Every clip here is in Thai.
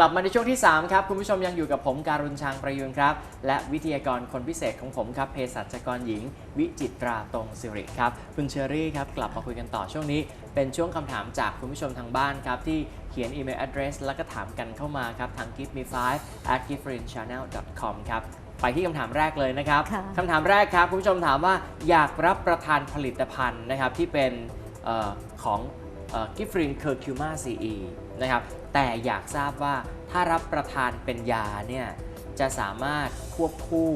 กลับมาในช่วงที่ 3 ครับ คุณผู้ชมยังอยู่กับผมการุณชางประยุนครับ และวิทยากรคนพิเศษของผมครับเภสัชกรหญิง วิจิตราตรงสิริครับ คุณเชอรี่ครับ กลับมาคุยกันต่อช่วงนี้ เป็นช่วงคำถามจากคุณผู้ชมทางบ้านครับ ที่เขียนอีเมล address แล้วก็ถามกันเข้ามาครับ ทาง give me 5 at giverinchannel.com ครับไปที่คำถามแรกเลยนะครับค่ะคำถามแรกครับคุณผู้ชมถามว่าอยากรับประทานผลิตภัณฑ์นะครับที่เป็นเออของกิฟรินเคอร์คิวมาซีอีนะครับ แต่อยากทราบว่าถ้ารับประทานเป็นยาเนี่ยจะสามารถควบคู่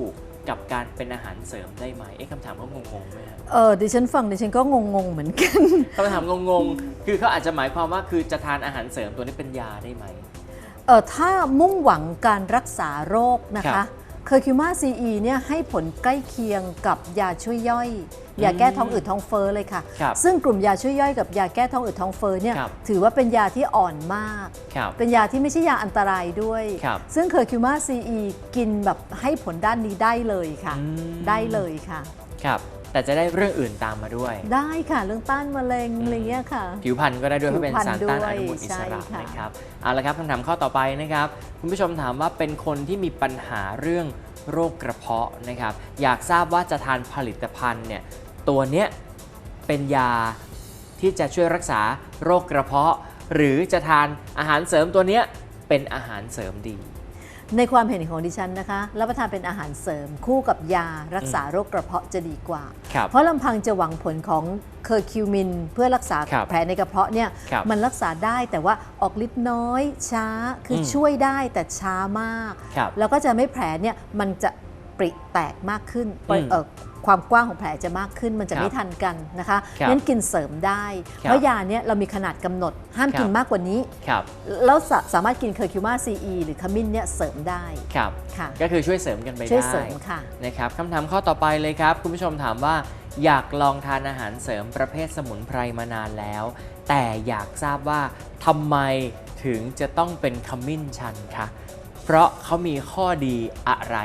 กับการเป็นอาหารเสริมได้ไหมเอ๊ะคำถามก็งงๆไหมครับเออดิฉันฟังดิฉันก็งงๆเหมือนกันคำถามงงๆ คือเขาอาจจะหมายความว่าคือจะทานอาหารเสริมตัวนี้เป็นยาได้ไหมเออถ้ามุ่งหวังการรักษาโรคนะครัคะบเคอร์คิวมาซีอีเนี่ยให้ผลใกล้เคียงกับยาช่วยย่อย ยาแก้ท้องอืดท้องเฟ้อเลยค่ะ ครับซึ่งกลุ่มยาช่วยย่อยกับยาแก้ท้องอืดท้องเฟ้อเนี่ยครับ ถือว่าเป็นยาที่อ่อนมาก ครับ เป็นยาที่ไม่ใช่ยาอันตรายด้วย ครับซึ่งเคอร์คิวมาซีอีกินแบบให้ผลด้านนี้ได้เลยค่ะ อืม ได้เลยค่ะ ครับ แต่จะได้เรื่องอื่นตามมาด้วย ได้ค่ะเรื่องต้านมะเร็งอะไรเงี้ยค่ะ ผิวพรรณก็ได้ด้วยเพราะเป็นผิวพรรณสารต้านด้วยอนุมูลอิสระใช่ค่ะ นะครับเอาละครับคำถามข้อต่อไปนะครับ คุณผู้ชมถามว่าเป็นคนที่มีปัญหาเรื่องโรคกระเพาะนะครับ อยากทราบว่าจะทานผลิตภัณฑ์เนี่ย ตัวเนี้ยเป็นยาที่จะช่วยรักษาโรคกระเพาะ หรือจะทานอาหารเสริมตัวเนี้ยเป็นอาหารเสริมดี ในความเห็นของดิฉันนะคะรับประทานเป็นอาหารเสริมคู่กับยารักษาโรคกระเพาะจะดีกว่า ครับเพราะลำพังจะหวังผลของเคอร์คิวมิน เพื่อรักษาครับแผลในกระเพาะเนี่ยครับมันรักษาได้แต่ว่าออกฤทธิ์น้อยช้าคืออม ช่วยได้แต่ช้ามาก ครับ แล้วก็จะไม่แผลเนี่ยมันจะปริแตกมากขึ้นอืมเอ่อ ความกว้างของแผลจะมากขึ้นมันจะครับไม่ทันกันนะคะครับงั้นกินเสริมได้ครับเพราะยาเนี่ยเรามีขนาดกำหนดห้ามครับกินมากกว่านี้ครับแล้วสาสามารถกินเคอร์คิวมาซีอีหรือขมิ้นเนี่ยเสริมได้ครับค่ะก็คือช่วยเสริมกันไปช่วยได้เสริมค่ะนะครับคำถามข้อต่อไปเลยครับ คุณผู้ชมถามว่าอยากลองทานอาหารเสริมประเภทสมุนไพรมานานแล้ว แต่อยากทราบว่าทำไมถึงจะต้องเป็นขมิ้นชันคะเพราะเขามีข้อดีอะไร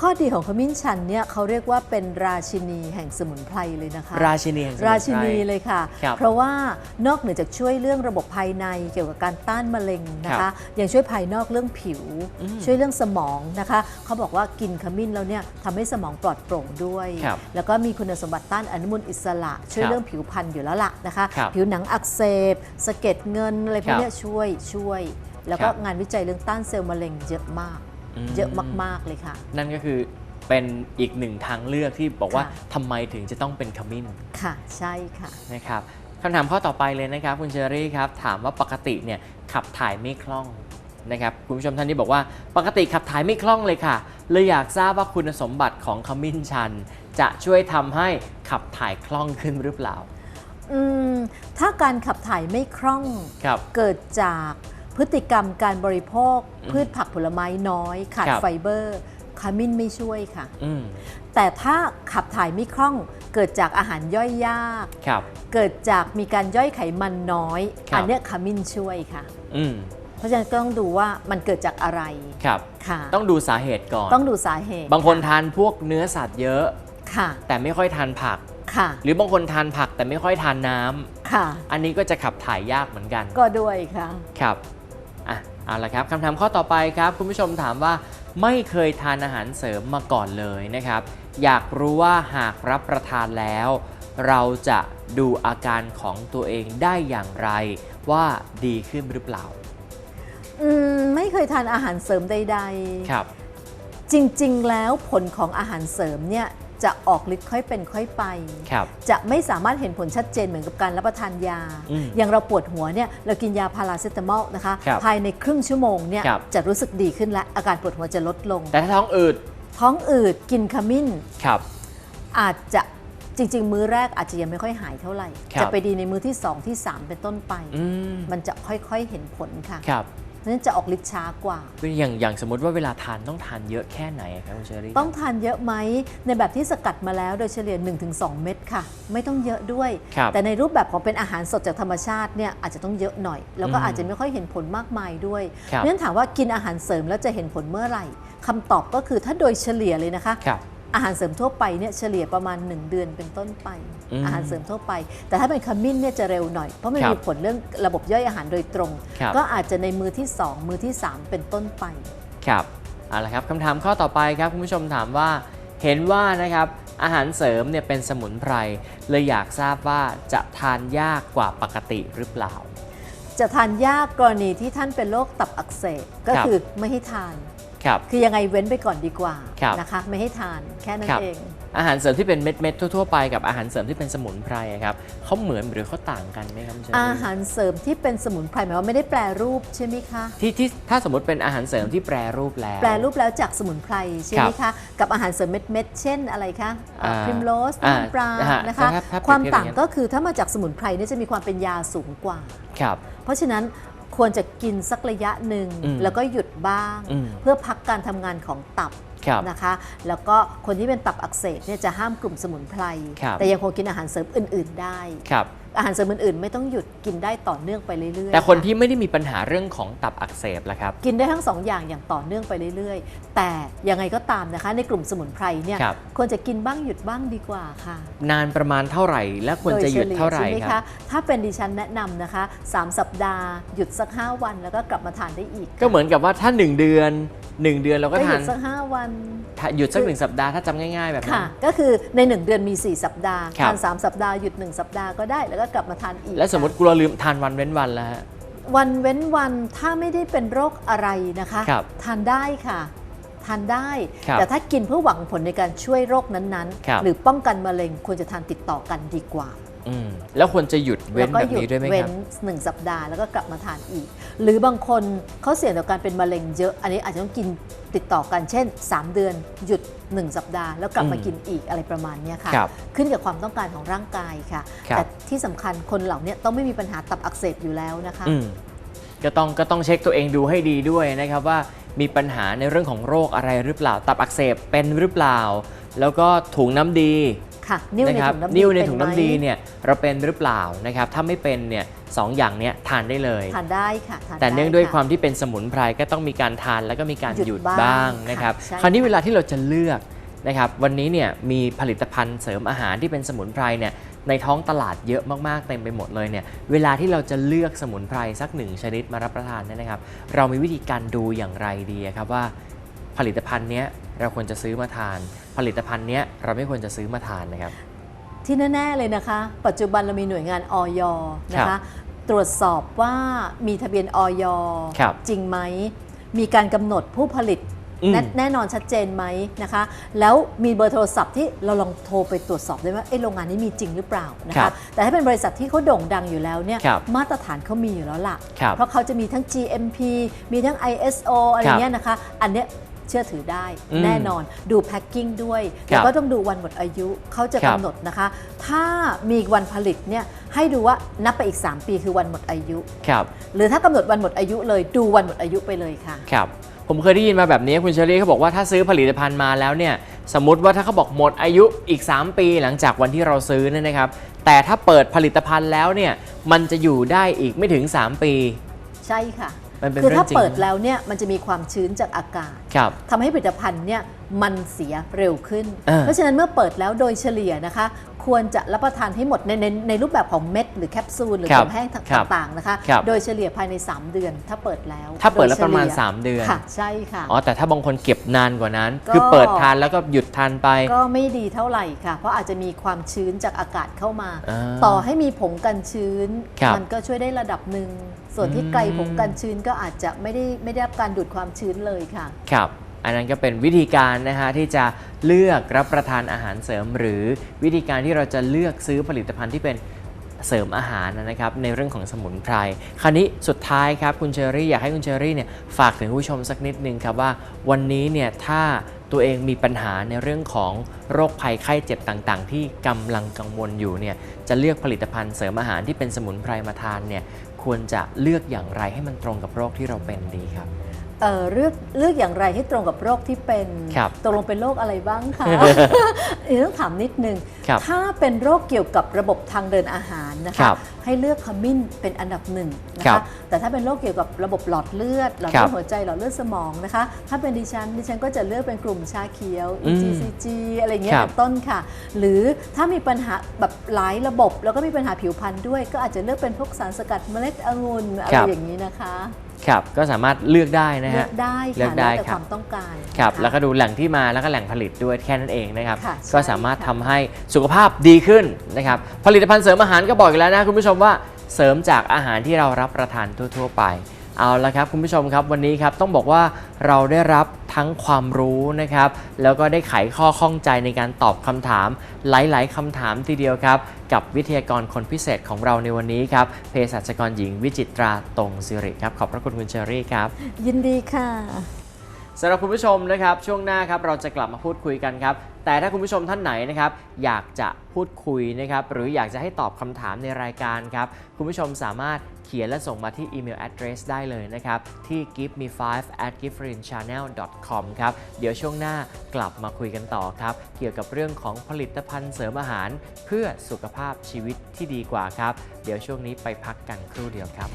ข้อดีของขมิ้นชันเนี่ยเขาเรียกว่าเป็นราชินีแห่งสมุนไพรเลยนะคะ ราชินีแห่งสมุนไพรราชินีเลยค่ะครับเพราะว่านอกเหนือจากช่วยเรื่องระบบภายในเกี่ยวกับการต้านมะเร็งนะครัคะบยังช่วยภายนอกเรื่องผิวอืมช่วยเรื่องสมองนะคะเขาบอกว่ากินขมิ้นแล้วเนี่ยทำให้สมองปลอดโปร่งด้วยครับแล้วก็มีคุณสมบัติต้านอนุมูลอิสระ ช่วยครับเรื่องผิวพรรณอยู่แล้วล่ะนะคะครับผิวหนังอักเสบสะเก็ดเงินอะไรพวกเนี้ยช่วยช่วย แล้วก็ครับงานวิจัยเรื่องต้านเซลล์มะเร็งเยอะมากม เยอะมาก ๆ เลยค่ะ นั่นก็คือเป็นอีกหนึ่งทางเลือกที่บอกว่าค่ะทำไมถึงจะต้องเป็นขมิ้นค่ะ ใช่ค่ะ นะครับคำถามข้อต่อไปเลยนะครับคุณเชอรี่ครับ ถามว่าปกติเนี่ยขับถ่ายไม่คล่องนะครับคุณผู้ชมท่านนี้บอกว่าปกติขับถ่ายไม่คล่องเลยค่ะ เลยอยากทราบว่าคุณสมบัติของขมิ้นชัน จะช่วยทำให้ขับถ่ายคล่องขึ้นหรือเปล่า อืม ถ้าการขับถ่ายไม่คล่อง ครับ เกิดจาก พฤติกรรมการบริโภคอืมพืชผักผลไม้น้อย ขาดครับไฟเบอร์ขมิ้นไม่ช่วยค่ะอืมแต่ถ้าขับถ่ายไม่คล่องเกิดจากอาหารย่อยยากครับเกิดจากมีการย่อยไขมันน้อยครับอัเนี้ยขมิ้นช่วยค่ะอืมเพราะฉะนั้นก็ต้องดูว่ามันเกิดจากอะไรครับค่ะ ต้องดูสาเหตุก่อน ต้องดูสาเหตุ บางคนทานพวกเนื้อสัตว์เยอะค่ะ แต่ไม่ค่อยทานผักค่ะ หรือบางคนทานผักแต่ไม่ค่อยทานน้ำค่ะ อันนี้ก็จะขับถ่ายยากเหมือนกัน ก็ด้วยค่ะ ครับ อะเอาละครับคำถามข้อต่อไปครับ คุณผู้ชมถามว่าไม่เคยทานอาหารเสริมมาก่อนเลยนะครับ อยากรู้ว่าหากรับประทานแล้ว เราจะดูอาการของตัวเองได้อย่างไร ว่าดีขึ้นหรือเปล่า อืมไม่เคยทานอาหารเสริมใด ๆ ครับ จริง ๆ แล้วผลของอาหารเสริมเนี่ย จะออกฤทธิ์ค่อยเป็นค่อยไป ครับจะไม่สามารถเห็นผลชัดเจนเหมือนกับการรับประทานยา อืมอย่างเราปวดหัวเนี่ยเรากินยาพาราเซตามอลนะคะ ครับภายในครึ่งชั่วโมงเนี่ยครับ จะรู้สึกดีขึ้นและอาการปวดหัวจะลดลง แต่ถ้าท้องอืดท้องอืดกินขมิ้น ครับ อาจจะจริง ๆ มื้อแรกอาจจะยังไม่ค่อยหายเท่าไหร่ ครับ จะไปดีในมื้อที่ 2 ที่ 3 เป็นต้นไป อืมมันจะค่อยๆเห็นผลค่ะ ครับเพราะฉะ นั้นจะออกฤทธิ์ช้ากว่า อย่างอย่างสมมติว่าเวลาทานต้องทานเยอะแค่ไหนครับคุณเชอรี่ต้องทานเยอะไหมในแบบที่สกัดมาแล้วโดยเฉลี่ย 1-2 เม็ดค่ะ ไม่ต้องเยอะด้วยครับแต่ในรูปแบบของเป็นอาหารสดจากธรรมชาติเนี่ยอาจจะต้องเยอะหน่อย แล้วก็อืมอาจจะไม่ค่อยเห็นผลมากมายด้วยคเพรับราะฉะนั้นถามว่ากินอาหารเสริมแล้วจะเห็นผลเมื่อไหร่คำตอบก็คือถ้าโดยเฉลี่ยเลยนะคะครับ อาหารเสริมทั่วไปเนี่ยเฉลี่ยประมาณ 1 เดือนเป็นต้นไป อืมอาหารเสริมทั่วไป แต่ถ้าเป็นขมิ้นเนี่ยจะเร็วหน่อย เพราะมันครับมีผลเรื่องระบบย่อยอาหารโดยตรง ครับ ก็อาจจะในมือที่ 2 มือที่ 3 เป็นต้นไป ครับเอาละครับคำถามข้อต่อไปครับคุณผู้ชมถามว่า เห็นว่านะครับอาหารเสริมเนี่ยเป็นสมุนไพรเลยอยากทราบว่าจะทานยากกว่าปกติหรือเปล่า จะทานยากกรณีที่ท่านเป็นโรคตับอักเสบก็ครับ คือไม่ให้ทาน ครับ คือยังไงเว้นไปก่อนดีกว่าครับนะคะไม่ให้ทานแค่นั้นครับ เอง อาหารเสริมที่เป็นเม็ดๆทั่วๆไปกับอาหารเสริมที่เป็นสมุนไพรอะครับเขาเหมือนหรือเขาต่างกันไหมครับคุณเชอรี่อาหารเสริมที่เป็นสมุนไพรหมายว่าไม่ได้แปรรูปใช่ไหมคะที่ที่ถ้าสมมติเป็นอาหารเสริมที่แปรรูปแล้ว แปรรูปแล้วจากสมุนไพรใช่ไหมคะกับอาหารเสริมเม็ดๆเช่นอะไรคะอ่าพริมโรสอ่าน้ำปลาอ่านะคะถ้าถ้าเปรียบ ความเทียบต่างอย่างนั้นก็คือถ้ามาจากสมุนไพรเนี่ยจะมีความเป็นยาสูงกว่า ครับ เพราะฉะนั้น ควรจะกินสักระยะหนึ่งอืมแล้วก็หยุดบ้าง อืม เพื่อพักการทำงานของตับครับ นะคะ แล้วก็คนที่เป็นตับอักเสบเนี่ยจะห้ามกลุ่มสมุนไพร ครับ แต่ยังคงกินอาหารเสริมอื่น ๆ ได้ ครับ อาหารเสริมอื่นๆ ไม่ต้องหยุดกินได้ต่อเนื่องไปเรื่อยๆแต่คนค่ะที่ไม่ได้มีปัญหาเรื่องของตับอักเสบล่ะครับ กินได้ทั้งสองอย่างอย่างต่อเนื่องไปเรื่อยๆ แต่ยังไงก็ตามนะคะ ในกลุ่มสมุนไพรเนี่ยครับ ควรจะกินบ้างหยุดบ้างดีกว่าค่ะนานประมาณเท่าไหร่ และควรจะหยุดเท่าไหร่โฉลี่ใช่ไหมครัคะบ ถ้าเป็นดิฉันแนะนำนะคะ 3 สัปดาห์หยุดสัก 5 วันแล้วก็กลับมาทานได้อีก ก็เหมือนกับว่าถ้า 1 เดือน 1เดือนเราก็ก็หทายุนดสัก5วัน ถ้าหยุดสักหนึ่งสัปดาห์ถ้าจำง่าย ๆ แบบนั้ค่ะ น ก็คือใน 1 เดือนมี 4 สัปดาห์ ครับ ทาน 3 สัปดาห์หยุด 1 สัปดาห์ก็ได้ แล้วก็กลับมาทานอีกและสมมติกลัวลืมทานวันเว้นวันแล้วฮะ วันเว้นวันถ้าไม่ได้เป็นโรคอะไรนะคะ ครับทานได้ค่ะ ทานได้ ครับ แต่ถ้ากินเพื่อหวังผลในการช่วยโรคนั้นครับ ๆ หรือป้องกันมะเร็งควรจะทานติดต่อกันดีกว่า อืมแล้วควรจะหยุดเว้แล้วนก็แบบหยุดนี้ด้วยไหมคเว้รันบหนึ่งสัปดาห์แล้วก็กลับมาทานอีก หรือบางคนเขาเสี่ยงต่อการเป็นมะเร็งเยอะ อันนี้อาจจะต้องกินติดต่อกันเช่น 3 เดือน หยุด 1 สัปดาห์ แล้วกลับมาอืม กินอีกอะไรประมาณเนี้ยค่ะ ครับ ขึ้นกับความต้องการของร่างกายค่ะ ครับ แต่ที่สำคัญคนเหล่านี้ต้องไม่มีปัญหาตับอักเสบอยู่แล้วนะคะ อืมก็ต้องก็ต้องเช็คตัวเองดูให้ดีด้วยนะครับว่ามีปัญหาในเรื่องของโรคอะไรหรือเปล่า ตับอักเสบเป็นหรือเปล่า แล้วก็ถุงน้ำดี ค่ะนิ้วในนะครับถุงน้ำดีนิ้วในเป็ถุงไหมน้ำดีเนี่ยเราเป็นหรือเปล่านะครับถ้าไม่เป็นเนี่ยสองอย่างเนี้ยทานได้เลยทานได้ค่ะทานแต่เนื่องด้วยะความที่เป็นสมุนไพรก็ต้องมีการทานแล้วก็มีการหยุดหยุดบ้างบ้างค่ะนะครับใช่คราวนี้ค่ะเวลาที่เราจะเลือกนะครับวันนี้เนี่ยมีผลิตภัณฑ์เสริมอาหารที่เป็นสมุนไพรเนี่ยในท้องตลาดเยอะมากๆเต็มไปหมดเลยเนี่ยเวลาที่เราจะเลือกสมุนไพรสักหนึ่งชนิดมารับประทานเนี่ยนะครับ เรามีวิธีการดูอย่างไรดีครับว่า ผลิตภัณฑ์เนี้ยเราควรจะซื้อมาทาน ผลิตภัณฑ์เนี้ยเราไม่ควรจะซื้อมาทานนะครับ ที่แน่ ๆ เลยนะคะ ปัจจุบันเรามีหน่วยงานออยนะครัคะบตรวจสอบว่ามีทะเบียนออยครับจริงไหม มีการกำหนดผู้ผลิตอืมแน่แน่นอนชัดเจนไหมนะคะ แล้วมีเบอร์โทรศัพท์ที่เราลองโทรไปตรวจสอบได้ว่าเอ๊ะโรงงานนี้มีจริงหรือเปล่านะครัคะบแต่ถ้าเป็นบริษัทที่เขาโด่งดังอยู่แล้วเนี่ยครับมาตรฐานเขามีอยู่แล้วล่ะครับเพราะเขาจะมีทั้ง GMP มีทั้ง ISO อะไรครับเงี้ยนะคะ อันเนี้ย เชื่อถือได้อืมแน่นอนดูแพ็คกิ้งด้วยครับแล้วก็ต้องดูวันหมดอายุเขาจะครับกำหนดนะคะ ถ้ามีวันผลิตเนี่ยให้ดูว่านับไปอีก 3 ปีคือวันหมดอายุ ครับ หรือถ้ากำหนดวันหมดอายุเลยดูวันหมดอายุไปเลยค่ะ ครับผมเคยได้ยินมาแบบนี้คุณเชอรี่เขาบอกว่าถ้าซื้อผลิตภัณฑ์มาแล้วเนี่ยสมมติว่าถ้าเขาบอกหมดอายุอีก 3 ปีหลังจากวันที่เราซื้อเนี่ยนะครับ แต่ถ้าเปิดผลิตภัณฑ์แล้วเนี่ยมันจะอยู่ได้อีกไม่ถึง 3 ปี ใช่ค่ะ มันเป็นคือเรื่อถ้างจริง เปิดแล้วเนี่ยมันจะมีความชื้นจากอากาศครับทำให้ผลิตภัณฑ์เนี่ยมันเสียเร็วขึ้น อ่าเพราะฉะนั้นเมื่อเปิดแล้วโดยเฉลี่ยนะคะ ควรจะรับประทานให้หมดในในในรูปแบบของเม็ดหรือแคปซูลหรือครัขบนมแห้งครับต่างๆนะคะครับ โดยเฉลี่ยภายใน 3 เดือนถ้าเปิดแล้วถ้าเปิดแล้วโยประมาณฉลี่ย3 เดือน ค่ะใช่ค่ะ อ๋อ แต่ถ้าบางคนเก็บนานกว่านั้น ก็ คือเปิดทานแล้วก็หยุดทานไป ก็ไม่ดีเท่าไหร่ค่ะ เพราะอาจจะมีความชื้นจากอากาศเข้ามา อ่าต่อให้มีผงกันชื้น ครับมันก็ช่วยได้ระดับหนึ่งส่วนที่อืม ไกลผงกันชื้นก็อาจจะไม่ได้ไม่ได้รับการดูดความชื้นเลยค่ะ ครับ อันนั้นก็เป็นวิธีการนะฮะที่จะเลือกรับประทานอาหารเสริม หรือวิธีการที่เราจะเลือกซื้อผลิตภัณฑ์ที่เป็นเสริมอาหารนะครับในเรื่องของสมุนไพร คราวนี้สุดท้ายครับคุณเชอรี่อยากให้คุณเชอรี่เนี่ยฝากถึงผู้ชมสักนิดนึงครับว่าวันนี้เนี่ยถ้าตัวเองมีปัญหาในเรื่องของโรคภัยไข้เจ็บต่างๆ ที่กำลังกังวลอยู่เนี่ยจะเลือกผลิตภัณฑ์เสริมอาหารที่เป็นสมุนไพรมาทานเนี่ยควรจะเลือกอย่างไรให้มันตรงกับโรคที่เราเป็นดีครับ เอ่อเลือกเลือกอย่างไรให้ตรงกับโรคที่เป็นครับตกลงเป็นโรคอะไรบ้างคะเอ๊ะต้องถามนิดนึง ครับถ้าเป็นโรคเกี่ยวกับระบบทางเดินอาหารนะครัคะ บให้เลือกขมิ้นเป็นอันดับหนึ่งนะครัคะ บแต่ถ้าเป็นโรคเกี่ยวกับระบบหลอดเลือด หลอดครัเลือบดหัวใจ หลอดเลือดสมองนะคะ ถ้าเป็นดิฉันดิฉันก็จะเลือกเป็นกลุ่มชาเขียว อืม EGCG อะไรเงี้ยครับ เป็นต้นค่ะ หรือถ้ามีปัญหาแบบหลายระบบ แล้วก็มีปัญหาผิวพรรณด้วย ก็อาจจะเลือกเป็นพวกสารสกัดเมล็ดองุ่นอะไรครับ อย่างนี้นะคะ ครับก็สามารถเลือกได้นะเลืฮะ อกได้เลืค่ะอกได้แล้วแต่ครับความต้องการครับนะะ แล้วก็ดูแหล่งที่มาแล้วก็แหล่งผลิตด้วยแค่นั้นเองนะครับ ค่ะก็ใช่สามารถค่ะทำให้สุขภาพดีขึ้นนะครับ ผลิตภัณฑ์เสริมอาหารก็บอกอีกแล้วนะคุณผู้ชมว่าเสริมจากอาหารที่เรารับประทานทั่ว ๆ ไป เอาละครับคุณผู้ชมครับวันนี้ครับต้องบอกว่าเราได้รับทั้งความรู้นะครับ แล้วก็ได้ไขข้อข้องใจในการตอบคำถาม หลาย ๆคำถามทีเดียวครับ กับวิทยากรคนพิเศษของเราในวันนี้ครับเภสัชกรหญิงวิจิตราตรงสิริครับขอบพระคุณคุณเชอรี่ครับ ยินดีค่ะ สำหรับคุณผู้ชมนะครับช่วงหน้าครับเราจะกลับมาพูดคุยกันครับ แต่ถ้าคุณผู้ชมท่านไหนนะครับอยากจะพูดคุยนะครับหรืออยากจะให้ตอบคำถามในรายการครับ คุณผู้ชมสามารถเขียนและส่งมาที่อีเมล address ได้เลยนะครับ ที่ give me 5 at g i f f r i n channel com ครับ เดี๋ยวช่วงหน้ากลับมาคุยกันต่อครับ เกี่ยวกับเรื่องของผลิตภัณฑ์เสริมอาหาร เพื่อสุขภาพชีวิตที่ดีกว่าครับ เดี๋ยวช่วงนี้ไปพักกันครู่เดียวครับ